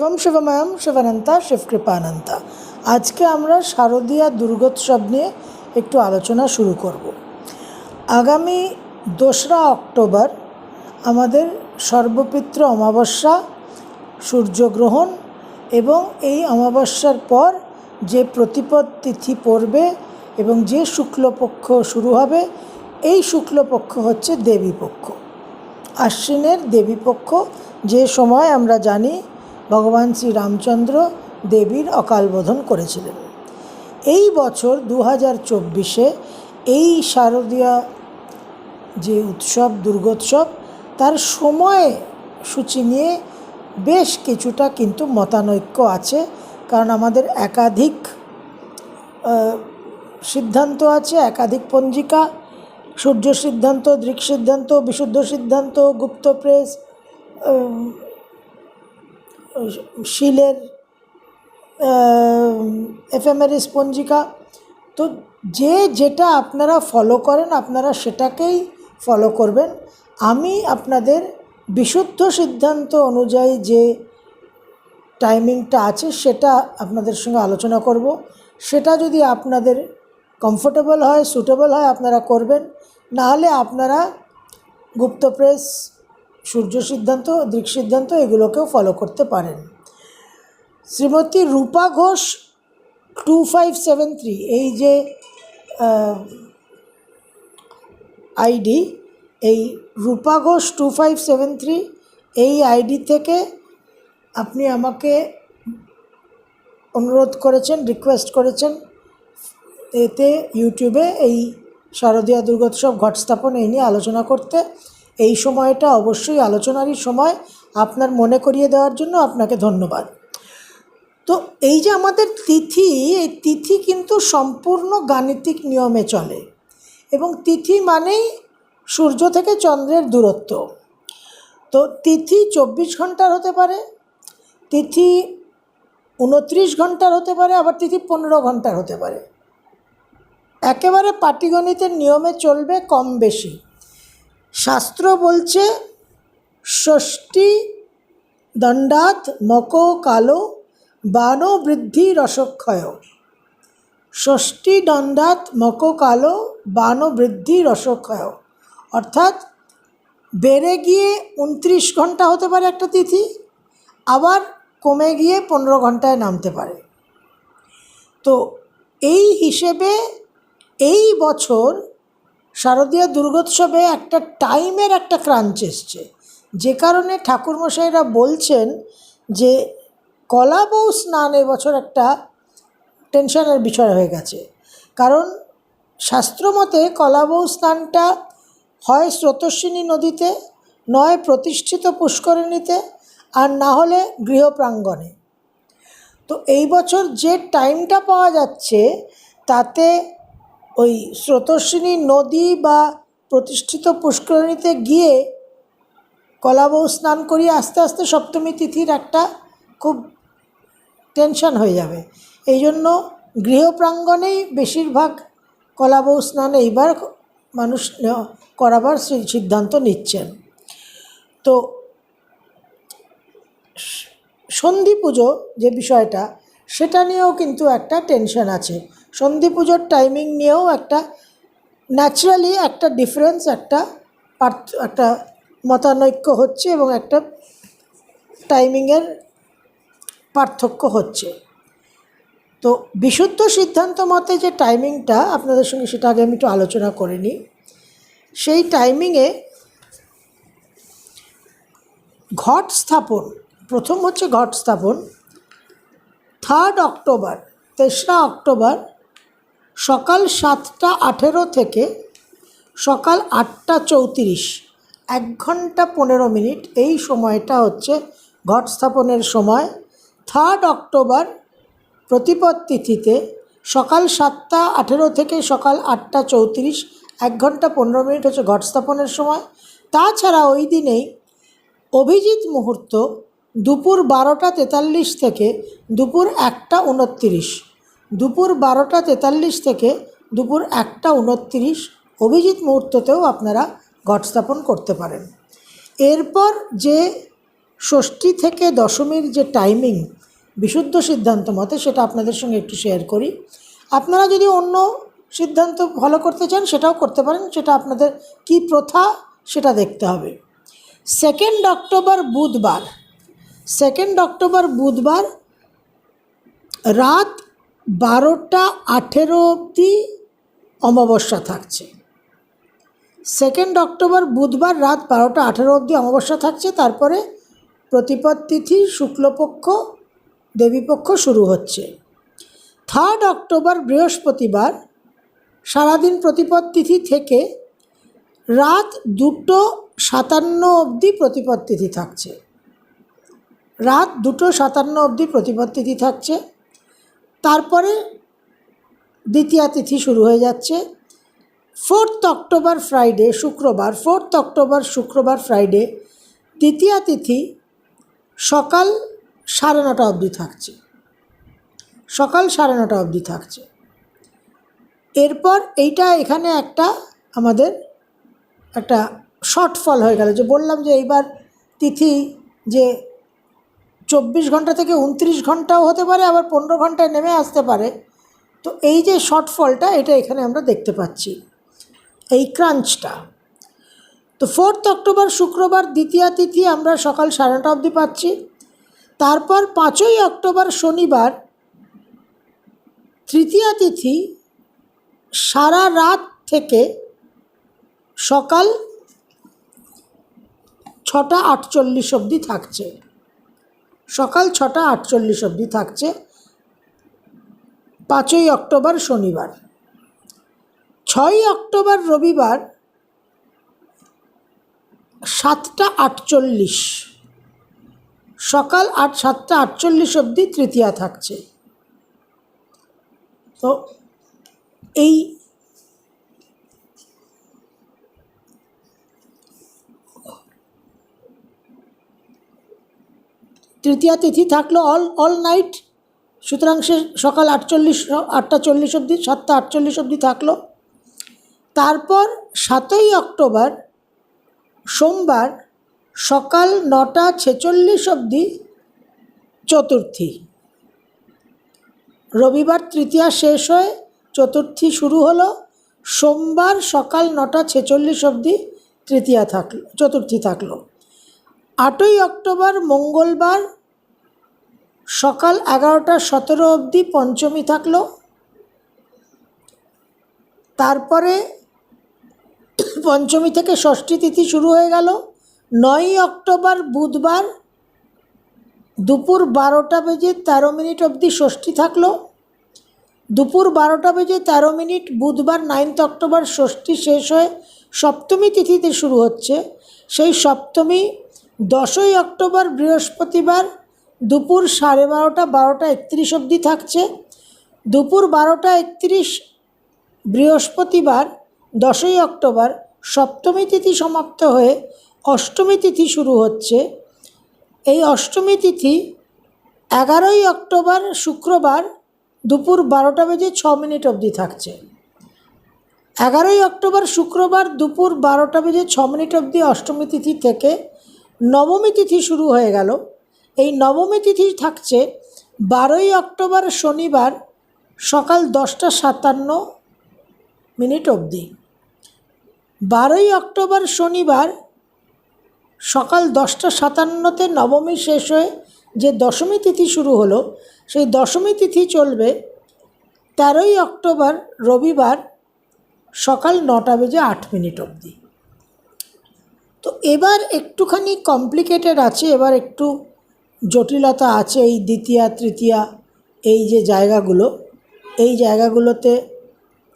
শিবম শিবময়ম শিবানন্তা শিবকৃপানন্তা। আজকে আমরা শারদীয়া দুর্গোৎসব নিয়ে একটু আলোচনা শুরু করব। আগামী দোসরা অক্টোবর আমাদের সর্বপিত্র অমাবস্যা সূর্যগ্রহণ এবং এই অমাবস্যার পর যে প্রতিপদ তিথি পড়বে এবং যে শুক্লপক্ষ শুরু হবে, এই শুক্লপক্ষ হচ্ছে দেবীপক্ষ। আশ্বিনের দেবীপক্ষ, যে সময় আমরা জানি ভগবান শ্রীরামচন্দ্র দেবীর অকালবোধন করেছিলেন। এই বছর দু হাজার চব্বিশে এই শারদীয়া যে উৎসব, দুর্গোৎসব, তার সময় সূচি নিয়ে বেশ কিছুটা কিন্তু মতানৈক্য আছে। কারণ আমাদের একাধিক সিদ্ধান্ত আছে, একাধিক পঞ্জিকা, সূর্য সিদ্ধান্ত, দৃক সিদ্ধান্ত, বিশুদ্ধ সিদ্ধান্ত, গুপ্ত প্রেস শিলের এফএমএরিস পঞ্জিকা তো যে যেটা আপনারা ফলো করেন, আপনারা সেটাকেই ফলো করবেন। আমি আপনাদের বিশুদ্ধ সিদ্ধান্ত অনুযায়ী যে টাইমিংটা আছে, সেটা আপনাদের সঙ্গে আলোচনা করব। সেটা যদি আপনাদের কমফোর্টেবল হয় সুটেবল হয়, আপনারা করবেন। নাহলে আপনারা গুপ্ত প্রেস সূর্য সিদ্ধান্ত, দৃক সিদ্ধান্ত এগুলোকেও ফলো করতে পারেন। Shrimati Rupa Ghosh two five seven three এই যে আইডি এই Rupa Ghosh two five seven three এই আইডি থেকে আপনি আমাকে অনুরোধ করেছেন রিকোয়েস্ট করেছেন, এতে ইউটিউবে এই শারদীয়া দুর্গোৎসব ঘট স্থাপন এই নিয়ে আলোচনা করতে। এই সময়টা অবশ্যই আলোচনারই সময়। আপনার মনে করিয়ে দেওয়ার জন্য আপনাকে ধন্যবাদ। তো এই যে আমাদের তিথি, এই তিথি কিন্তু সম্পূর্ণ গাণিতিক নিয়মে চলে। এবং তিথি মানেই সূর্য থেকে চন্দ্রের দূরত্ব। তো তিথি চব্বিশ ঘণ্টার হতে পারে, তিথি উনত্রিশ ঘণ্টার হতে পারে, আবার তিথি পনেরো ঘণ্টার হতে পারে। একেবারে পাটিগণিতের নিয়মে চলবে কম বেশি। শাস্ত্র বলছে, ষষ্ঠী দণ্ডাত মক কালো বান বৃদ্ধি রসক্ষয়। ষষ্ঠী দণ্ডাত মক কালো বান বৃদ্ধি রসক্ষয়। অর্থাৎ, বেড়ে গিয়ে উনত্রিশ ঘণ্টা হতে পারে একটা তিথি, আবার কমে গিয়ে পনেরো ঘন্টায় নামতে পারে। তো এই হিসেবে এই বছর শারদীয় দুর্গোৎসবে একটা টাইমের একটা ক্রাঞ্চ এসছে। যে কারণে ঠাকুরমশাইরা বলছেন যে কলা বউ স্নান এবছর একটা টেনশনের বিষয় হয়ে গেছে। কারণ শাস্ত্রমতে কলা বউ স্নানটা হয় স্রোতস্বিনী নদীতে, নয় প্রতিষ্ঠিত পুষ্করিণীতে আর না হলে গৃহপ্রাঙ্গণে। তো এই বছর যে টাইমটা পাওয়া যাচ্ছে তাতে ওই স্রোতস্বিনী নদী বা প্রতিষ্ঠিত পুষ্করিণীতে গিয়ে কলাবউ স্নান করিয়ে আস্তে আস্তে সপ্তমী তিথির একটা খুব টেনশন হয়ে যাবে। এই জন্য গৃহপ্রাঙ্গণেই বেশিরভাগ কলাবউ স্নান এইবার মানুষ করাবার সিদ্ধান্ত নিচ্ছেন। তো সন্ধি পুজো যে বিষয়টা, সেটা নিয়েও কিন্তু একটা টেনশন আছে। সন্ধি পুজোর টাইমিং নিয়েও একটা ন্যাচারালি একটা ডিফারেন্স একটা পার্থ, একটা মতানৈক্য হচ্ছে এবং একটা টাইমিংয়ের পার্থক্য হচ্ছে। তো বিশুদ্ধ সিদ্ধান্ত মতে যে টাইমিংটা আপনাদের সঙ্গে সেটা আগে আমি একটু আলোচনা করে নিই। সেই টাইমিংয়ে ঘট স্থাপন, প্রথম হচ্ছে ঘট স্থাপন থার্ড অক্টোবর তেসরা অক্টোবর সকাল সাতটা আঠেরো থেকে সকাল আটটা চৌত্রিশ, এক ঘণ্টা পনেরো মিনিট। এই সময়টা হচ্ছে ঘট স্থাপনের সময়। থার্ড অক্টোবর, প্রতিপদ তিথিতে সকাল সাতটা আঠেরো থেকে সকাল আটটা চৌত্রিশ, এক ঘণ্টা পনেরো মিনিট হচ্ছে ঘট স্থাপনের সময়। তাছাড়া ওই দিনেই অভিজিৎ মুহূর্ত দুপুর বারোটা তেতাল্লিশ থেকে দুপুর একটা উনত্রিশ। দুপুর বারোটা তেতাল্লিশ থেকে দুপুর একটা উনত্রিশ অভিজিৎ মুহূর্ততেও আপনারা ঘট স্থাপন করতে পারেন। এরপর যে ষষ্ঠী থেকে দশমীর যে টাইমিং বিশুদ্ধ সিদ্ধান্ত মতে সেটা আপনাদের সঙ্গে একটু শেয়ার করি। আপনারা যদি অন্য সিদ্ধান্ত ফলো করতে চান সেটাও করতে পারেন, সেটা আপনাদের কি প্রথা সেটা দেখতে হবে। সেকেন্ড অক্টোবর বুধবার সেকেন্ড অক্টোবর বুধবার রাত বারোটা আঠেরো অবধি অমাবস্যা থাকছে। সেকেন্ড অক্টোবর বুধবার রাত বারোটা আঠেরো অবধি অমাবস্যা থাকছে। তারপরে প্রতিপদ তিথি, শুক্লপক্ষ, দেবীপক্ষ শুরু হচ্ছে। থার্ড অক্টোবর বৃহস্পতিবার সারাদিন প্রতিপদ তিথি থেকে রাত দুটো সাতান্ন অবধি প্রতিপদ তিথি থাকছে। রাত দুটো সাতান্ন অবধি প্রতিপদ তিথি থাকছে। তারপরে দ্বিতীয়া তিথি শুরু হয়ে যাচ্ছে। ফোর্থ অক্টোবর ফ্রাইডে, শুক্রবার, ফোর্থ অক্টোবর, শুক্রবার, ফ্রাইডে, দ্বিতীয়া তিথি সকাল সাড়ে নটা অবধি থাকছে। সকাল সাড়ে নটা অবধি থাকছে। এরপর এইটা এখানে একটা আমাদের একটা শর্টফল হয়ে গেল যে বললাম যে এইবার তিথি যে চব্বিশ ঘণ্টা থেকে উনত্রিশ ঘন্টাও হতে পারে, আবার পনেরো ঘন্টায় নেমে আসতে পারে। তো এই যে শর্টফলটা, এটা এখানে আমরা দেখতে পাচ্ছি। এই ক্রাঞ্চটা। তো ফোর্থ অক্টোবর শুক্রবার দ্বিতীয়া তিথি আমরা সকাল সাড়ে নটা অবধি পাচ্ছি। তারপর পাঁচই অক্টোবর শনিবার তৃতীয়া তিথি সারা রাত থেকে সকাল ছটা আটচল্লিশ অবধি থাকছে। সকাল ছটা আটচল্লিশ অবধি থাকছে। পাঁচই অক্টোবর শনিবার। ছয়ই অক্টোবর রবিবার সাতটা আটচল্লিশ। সকাল আট, সাতটা আটচল্লিশ অবধি তৃতীয়া থাকছে। তো এই তৃতীয়া তিথি থাকল অল অল নাইট সুতরাং সে সকাল আটচল্লিশ, আটটা চল্লিশ অবধি, সাতটা আটচল্লিশ অবধি থাকল। তারপর সাতই অক্টোবর, সোমবার সকাল নটা ছেচল্লিশ অবধি চতুর্থী। রবিবার তৃতীয়া শেষ হয়ে চতুর্থী শুরু হলো। সোমবার সকাল নটা ছেচল্লিশ অবধি তৃতীয়া থাকল চতুর্থী থাকল। আটই অক্টোবর মঙ্গলবার সকাল এগারোটা সতেরো অবধি পঞ্চমী থাকল। তারপরে পঞ্চমী থেকে ষষ্ঠী তিথি শুরু হয়ে গেল। নয়ই অক্টোবর বুধবার দুপুর বারোটা বেজে তেরো মিনিট অবধি ষষ্ঠী থাকল। দুপুর বারোটা বেজে তেরো মিনিট বুধবার নাইন্থ অক্টোবর ষষ্ঠী শেষ হয়ে সপ্তমী তিথিতে শুরু হচ্ছে। সেই সপ্তমী দশই অক্টোবর বৃহস্পতিবার দুপুর সাড়ে বারোটা বারোটা একত্রিশ অবধি থাকছে। দুপুর বারোটা একত্রিশ বৃহস্পতিবার দশই অক্টোবর সপ্তমী তিথি সমাপ্ত হয়ে অষ্টমী তিথি শুরু হচ্ছে। এই অষ্টমী তিথি এগারোই অক্টোবর শুক্রবার দুপুর বারোটা বেজে ছ মিনিট অবধি থাকছে। এগারোই অক্টোবর শুক্রবার দুপুর বারোটা বেজে ছ মিনিট অবধি অষ্টমী তিথি থেকে নবমী তিথি শুরু হয়ে গেল। এই নবমী তিথি থাকছে বারোই অক্টোবর শনিবার সকাল দশটা সাতান্ন মিনিট অবধি। বারোই অক্টোবর শনিবার সকাল দশটা সাতান্নতে নবমী শেষ হয়ে যে দশমী তিথি শুরু হলো, সেই দশমী তিথি চলবে তেরোই অক্টোবর রবিবার সকাল নটা বেজে আট মিনিট অবধি। তো এবার একটুখানি কমপ্লিকেটেড আছে, এবার একটু জটিলতা আছে এই দ্বিতীয়া, তৃতীয়া, এই যে জায়গাগুলো। এই জায়গাগুলোতে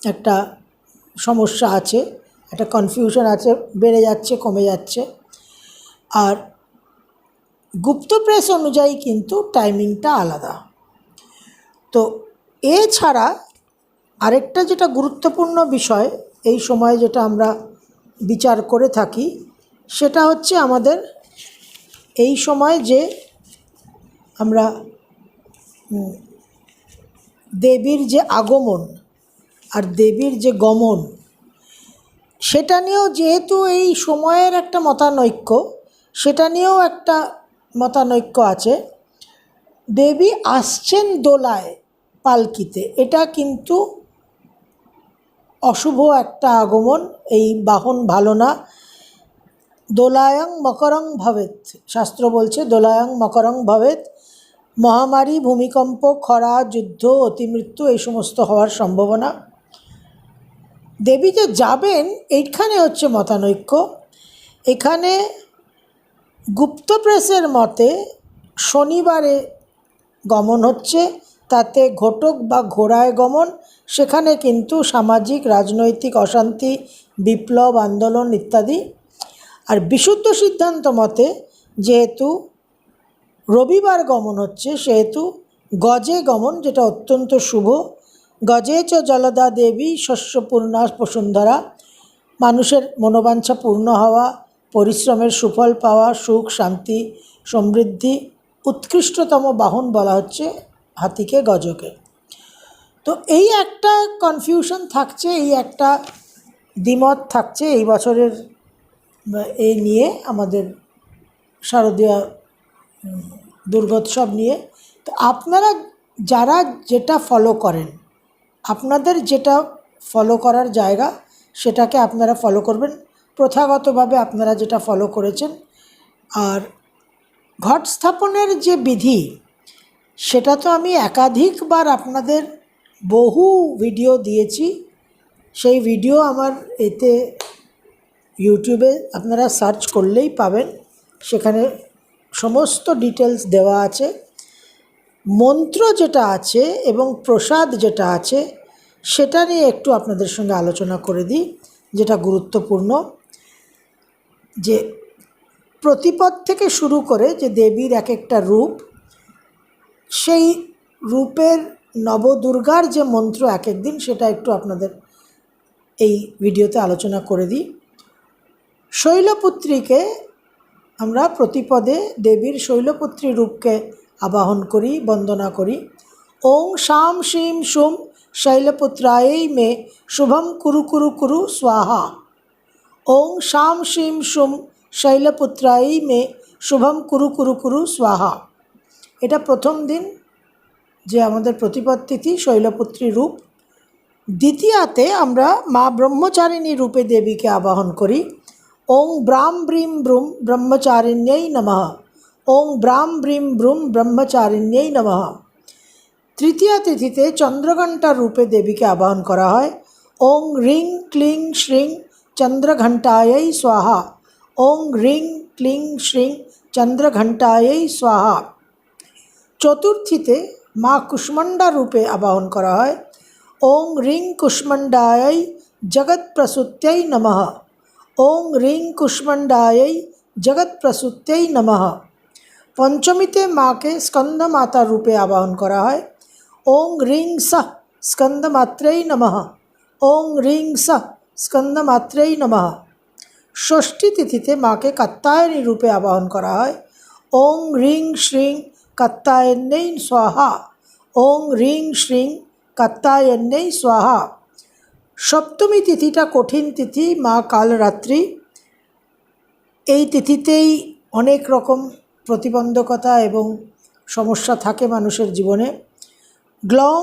একটা সমস্যা আছে, একটা কনফিউশন আছে, বেড়ে যাচ্ছে, কমে যাচ্ছে। আর গুপ্ত প্রেস অনুযায়ী কিন্তু টাইমিংটা আলাদা। তো এছাড়া আরেকটা যেটা গুরুত্বপূর্ণ বিষয়, এই সময় যেটা আমরা বিচার করে থাকি সেটা হচ্ছে আমাদের এই সময় যে আমরা দেবীর যে আগমন আর দেবীর যে গমন, সেটা নিয়েও যেহেতু এই সময়ের একটা মতানৈক্য, সেটা নিয়েও একটা মতানৈক্য আছে। দেবী আসছেন দোলায় পালকিতে। এটা কিন্তু অশুভ একটা আগমন, এই বাহন ভালো না। দোলায়ং মকরং ভবেত শাস্ত্র বলছে, দোলায়ং মকরং ভবেত মহামারী, ভূমিকম্প, খরা, যুদ্ধ, অতিমৃত্যু, এই সমস্ত হওয়ার সম্ভাবনা। দেবী যে যাবেন, এইখানে হচ্ছে মতানৈক্য। এখানে গুপ্ত প্রেসের মতে শনিবারে গমন হচ্ছে, তাতে ঘটক বা ঘোড়ায় গমন। সেখানে কিন্তু সামাজিক, রাজনৈতিক অশান্তি, বিপ্লব, আন্দোলন ইত্যাদি আর বিশুদ্ধ সিদ্ধান্ত মতে যেহেতু রবিবার গমন হচ্ছে, সেহেতু গজে গমন, যেটা অত্যন্ত শুভ। গজে চ জলদা দেবী শস্যপূর্ণা বসুন্ধরা। মানুষের মনোবাঞ্ছা পূর্ণ হওয়া, পরিশ্রমের সুফল পাওয়া, সুখ, শান্তি, সমৃদ্ধি, উৎকৃষ্টতম বাহন বলা হচ্ছে হাতিকে, গজকে। তো এই একটা কনফিউশন থাকছে, এই একটা দ্বিমত থাকছে এই বছরের এই নিয়ে আমাদের শারদীয় দুর্গোৎসব নিয়ে। তো আপনারা যারা যেটা ফলো করেন, আপনাদের যেটা ফলো করার জায়গা, সেটাকে আপনারা ফলো করবেন। প্রথাগতভাবে আপনারা যেটা ফলো করেছেন, আর ঘট স্থাপনের যে বিধি, সেটা তো আমি একাধিকবার আপনাদের বহু ভিডিও দিয়েছি। সেই ভিডিও আমার এতে ইউটিউবে আপনারা সার্চ করলেই পাবেন। সেখানে সমস্ত ডিটেলস দেওয়া আছে। মন্ত্র যেটা আছে এবং প্রসাদ যেটা আছে, সেটা নিয়ে একটু আপনাদের সঙ্গে আলোচনা করে দিই, যেটা গুরুত্বপূর্ণ। যে প্রতিপদ থেকে শুরু করে যে দেবীর এক একটা রূপ, সেই রূপের নবদুর্গার যে মন্ত্র এক একদিন সেটা একটু আপনাদের এই ভিডিওতে আলোচনা করে দিই। শৈলপুত্রীকে আমরা প্রতিপদে দেবীর শৈলপুত্রী রূপকে আবাহন করি, বন্দনা করি। ওং শাম শিম শুম শৈলপুত্রায়ই মে শুভম কুরু কুরু কুরু স্বাহা। ওং শাম শিম শুম শৈলপুত্রায়ই মে শুভম কুরু কুরু কুরু স্বাহা। এটা প্রথম দিন যে আমাদের প্রতিপদ তিথি শৈলপুত্রী রূপ। দ্বিতীয়াতে আমরা মা ব্রহ্মচারিণী রূপে দেবীকে আবাহন করি। ওং ব্রাম ব্রিম ব্রুম ব্রহ্মচারিণ্যই নমঃ ওং ব্রাম ব্রিম ব্রুম ব্রহ্মচারিণ্যই নমঃ তৃতীয়া তিথিতে চন্দ্রঘণ্টা রূপে দেবীকে আবাহন করা হয় ওং রিং ক্লিং শ্রিং চন্দ্রঘণ্টায়ই স্বাহা ওং রিং ক্লিং শ্রিং চন্দ্রঘণ্টায়ই স্বাহা চতুর্থীতে মা কুষ্মণ্ডা রূপে আবাহন করা হয় ওং রিং কুষ্মণ্ডায়ই জগৎপ্রসূত্যৈ নমঃ ওং রিং কুষ্মণ্ডায়ই জগৎপ্রসূত্যৈ নমঃ পঞ্চমীতে মাকে স্কন্দমাতা রূপে আবাহন করা হয় ওং রিং সহ স্কন্দমাত্রেই নমঃ ওং রিং সহ স্কন্দমাত্রেই নমঃ ষষ্ঠী তিথিতে মাকে কাত্তায়নী রূপে আবাহন করা হয় ওং রিং শ্রিং কাত্তায়ন্যই স্বাহা ওং রিং শ্রিং কাত্তায়ন্যই স্বাহা সপ্তমী তিথিটা কঠিন তিথি, মা কালরাত্রি। এই তিথিতেই অনেক রকম প্রতিবন্ধকতা এবং সমস্যা থাকে মানুষের জীবনে। গ্লং,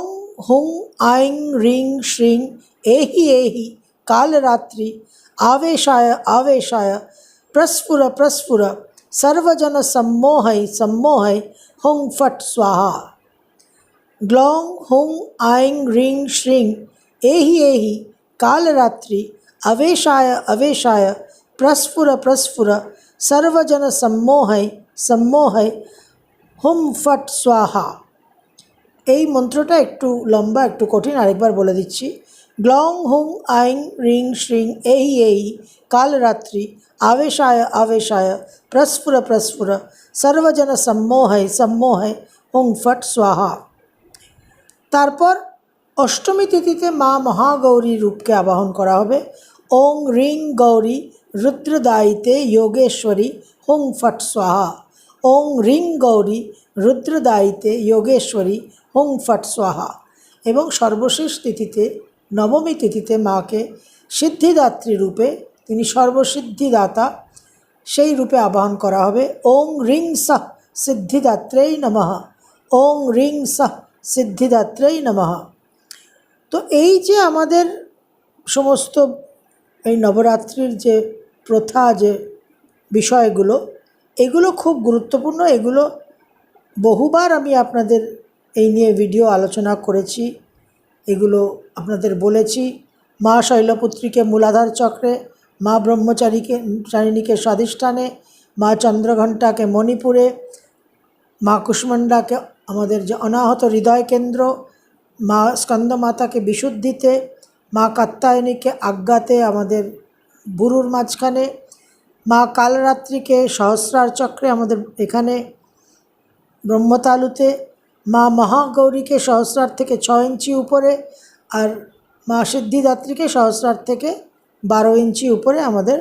হুং, আইং, রিং, শ্রিং, এহি এহি, কালরাত্রি, আবেশায় আবেশায়, প্রস্ফুর প্রস্ফুর, সর্বজন সম্মোহৈ সম্মোহৈ, হুং ফট স্বাহা। গ্লং, হুং, আইং, রিং, শ্রিং এহি এহি কালরাত্রি अवेशाय अवेशाय प्रस्फुर प्रस्फुर सर्वजन सम्मोहय সম্মোহয় হুম ফট স্বাহা এই মন্ত্রটা একটু লম্বা একটু কঠিন আরেকবার বলে দিচ্ছি গ্লং হুং আইং রিং শ্রিং এই এই কালরাত্রি আবেশায় আবেশায় প্রস্ফুর প্রস্ফুর সর্বজন সম্মোহয় সম্মোহয় হুং ফট স্বাহা তারপর অষ্টমী তিথিতে মা মহাগৌরী রূপকে আবাহন করা হবে। ওং রিং গৌরী রুদ্রদায়িতে যোগেশ্বরী হুং ফট স্বাহা। ওং রিং গৌরী রুদ্রদায়িতে যোগেশ্বরী হুং ফট স্বাহা। এবং সর্বশেষ তিথিতে, নবমী তিথিতে মাকে সিদ্ধিদাত্রী রূপে তিনি সর্বসিদ্ধিদাতা, সেই রূপে আবাহন করা হবে। ওং রিং সাহ সিদ্ধিদাত্রেই নমঃ। ওং রিং সাহ সিদ্ধিদাত্রেই নমঃ। তো এই যে আমাদের সমস্ত এই নবরাত্রির যে প্রথা, যে বিষয়গুলো, এগুলো খুব গুরুত্বপূর্ণ, এগুলো বহুবার আমি আপনাদের এই নিয়ে ভিডিও আলোচনা করেছি, এগুলো আপনাদের বলেছি। মা শৈলপুত্রীকে মূলাধার চক্রে, মা ব্রহ্মচারীকে, চারিণীকে স্বাধিষ্ঠানে, মা চন্দ্রঘণ্টাকে মণিপুরে, মা কুষ্মান্ডাকে আমাদের যে অনাহত হৃদয় কেন্দ্র মা স্কন্দমাতাকে বিশুদ্ধিতে, মা কাত্তায়নীকে আজ্ঞাতে আমাদের বুরুর মাঝখানে, মা কালরাত্রিকে সহস্রার চক্রে আমাদের এখানে ব্রহ্মতালুতে, মা মহাগৌরীকে সহস্রার থেকে ছ ইঞ্চি উপরে আর মা সিদ্ধিদাত্রীকে সহস্রার থেকে বারো ইঞ্চি উপরে আমাদের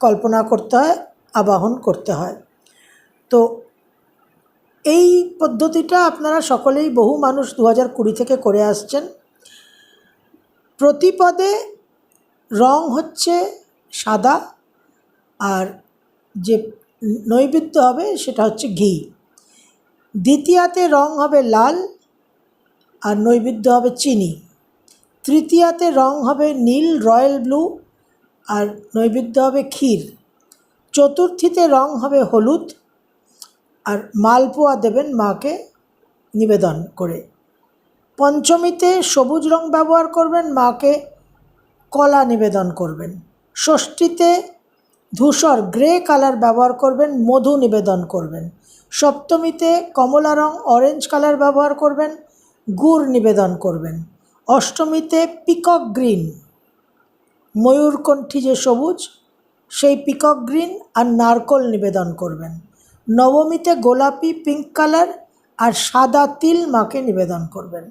কল্পনা করতে হয়, আবাহন করতে হয়। তো এই পদ্ধতিটা আপনারা সকলেই বহু মানুষ দু হাজার কুড়ি থেকে করে আসছেন। প্রতিপদে রং হচ্ছে সাদা আর যে নৈবেদ্য হবে সেটা হচ্ছে ঘি। দ্বিতীয়াতে রং হবে লাল আর নৈবেদ্য হবে চিনি। তৃতীয়াতে রং হবে নীল, রয়্যাল ব্লু আর নৈবেদ্য হবে ক্ষীর। চতুর্থীতে রং হবে হলুদ আর মালপোয়া দেবেন মাকে নিবেদন করে। পঞ্চমীতে সবুজ রং ব্যবহার করবেন, মাকে কলা নিবেদন করবেন। ষষ্ঠীতে ধূসর গ্রে কালার ব্যবহার করবেন, মধু নিবেদন করবেন। সপ্তমীতে কমলা রং অরেঞ্জ কালার ব্যবহার করবেন, গুড় নিবেদন করবেন। অষ্টমীতে পিকক গ্রিন, ময়ূরকণ্ঠী যে সবুজ, সেই পিকক গ্রিন আর নারকোল নিবেদন করবেন। নবমীতে গোলাপি পিঙ্ক কালার আর সাদা তিল মাকে নিবেদন করবেন।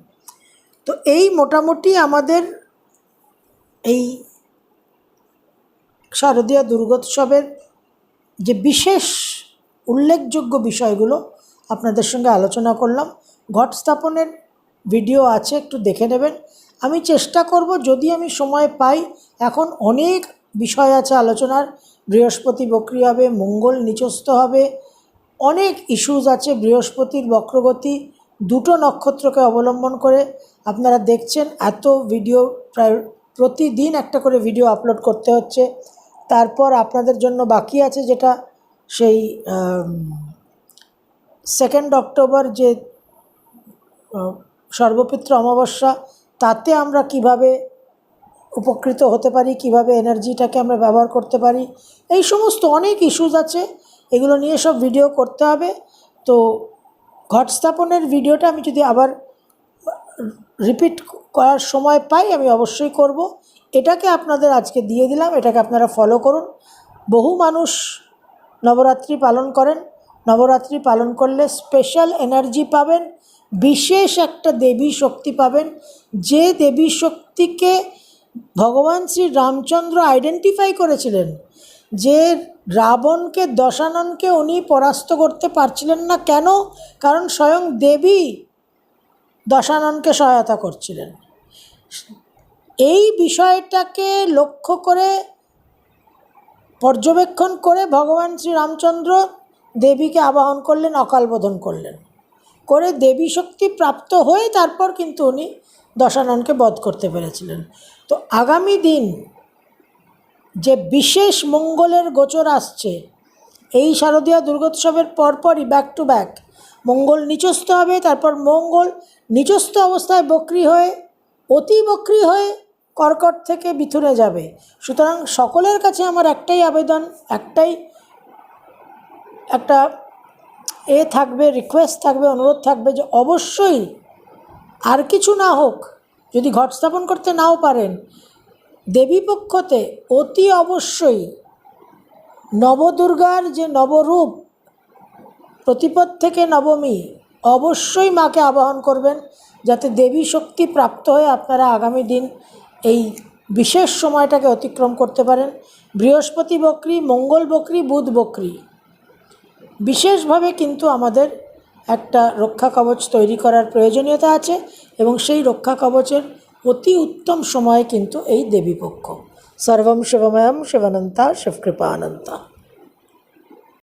তো এই মোটামুটি আমাদের এই শারদীয় দুর্গোৎসবের যে বিশেষ উল্লেখযোগ্য বিষয়গুলো আপনাদের সঙ্গে আলোচনা করলাম, ঘট স্থাপনের ভিডিও আছে, একটু দেখে নেবেন। আমি চেষ্টা করব, যদি আমি সময় পাই, এখন অনেক বিষয় আছে আলোচনার। বৃহস্পতি বক্রি হবে, মঙ্গল নিচস্থ হবে অনেক ইস্যুজ আছে বৃহস্পতির বক্রগতি দুটো নক্ষত্রকে অবলম্বন করে। আপনারা দেখছেন এত ভিডিও প্রায় প্রতিদিন একটা করে ভিডিও আপলোড করতে হচ্ছে। তারপর আপনাদের জন্য বাকি আছে যেটা সেই সেকেন্ড অক্টোবর যে সর্বপিত্র অমাবস্যা, তাতে আমরা কীভাবে উপকৃত হতে পারি, কীভাবে এনার্জিটাকে আমরা ব্যবহার করতে পারি, এই সমস্ত অনেক ইস্যুজ আছে। এগুলো নিয়ে সব ভিডিও করতে হবে। তো ঘট স্থাপনের ভিডিওটা আমি যদি আবার রিপিট করার সময় পাই, আমি অবশ্যই করব। এটাকে আপনাদের আজকে দিয়ে দিলাম, এটাকে আপনারা ফলো করুন। বহু মানুষ নবরাত্রি পালন করেন। নবরাত্রি পালন করলে স্পেশাল এনার্জি পাবেন, বিশেষ একটা দেবী শক্তি পাবেন। যে দেবী শক্তিকে ভগবান শ্রী রামচন্দ্র আইডেন্টিফাই করেছিলেন যে রাবণকে, দশাননকে উনি পরাস্ত করতে পারছিলেন না কেন? কারণ স্বয়ং দেবী দশাননকে সহায়তা করছিলেন। এই বিষয়টাকে লক্ষ্য করে, পর্যবেক্ষণ করে ভগবান শ্রীরামচন্দ্র দেবীকে আবাহন করলেন অকালবোধন করলেন। করে দেবী শক্তি প্রাপ্ত হয়ে তারপর কিন্তু উনি দশাননকে বধ করতে পেরেছিলেন। তো আগামী দিন যে বিশেষ মঙ্গলের গোচর আসছে। এই শারদীয় দুর্গোৎসবের পরপরই ব্যাক টু ব্যাক মঙ্গল নিচস্থ হবে, তারপর মঙ্গল নিচস্থ অবস্থায় বক্রি হয়ে, অতি বক্রি হয়ে কর্কট থেকে মিথুনে যাবে। সুতরাং সকলের কাছে আমার একটাই আবেদন, একটাই, একটা এ থাকবে রিকোয়েস্ট থাকবে, অনুরোধ থাকবে যে অবশ্যই আর কিছু না হোক, যদি ঘট স্থাপন করতে নাও পারেন দেবীপক্ষতে অতি অবশ্যই নবদুর্গার যে নবরূপ প্রতিপদ থেকে নবমী অবশ্যই মাকে আবাহন করবেন যাতে দেবী শক্তি প্রাপ্ত হয়ে আপনারা আগামী দিন এই বিশেষ সময়টাকে অতিক্রম করতে পারেন। বৃহস্পতি বকরি, মঙ্গল বকরি, বুধ বকরি। বিশেষভাবে কিন্তু আমাদের একটা রক্ষা কবচ তৈরি করার প্রয়োজনীয়তা আছে এবং সেই রক্ষা কবচের অতি উত্তম সময় কিন্তু এই দেবীপক্ষ। সর্বম শিবময়ম শিবানন্তা শিবকৃপা অনন্তা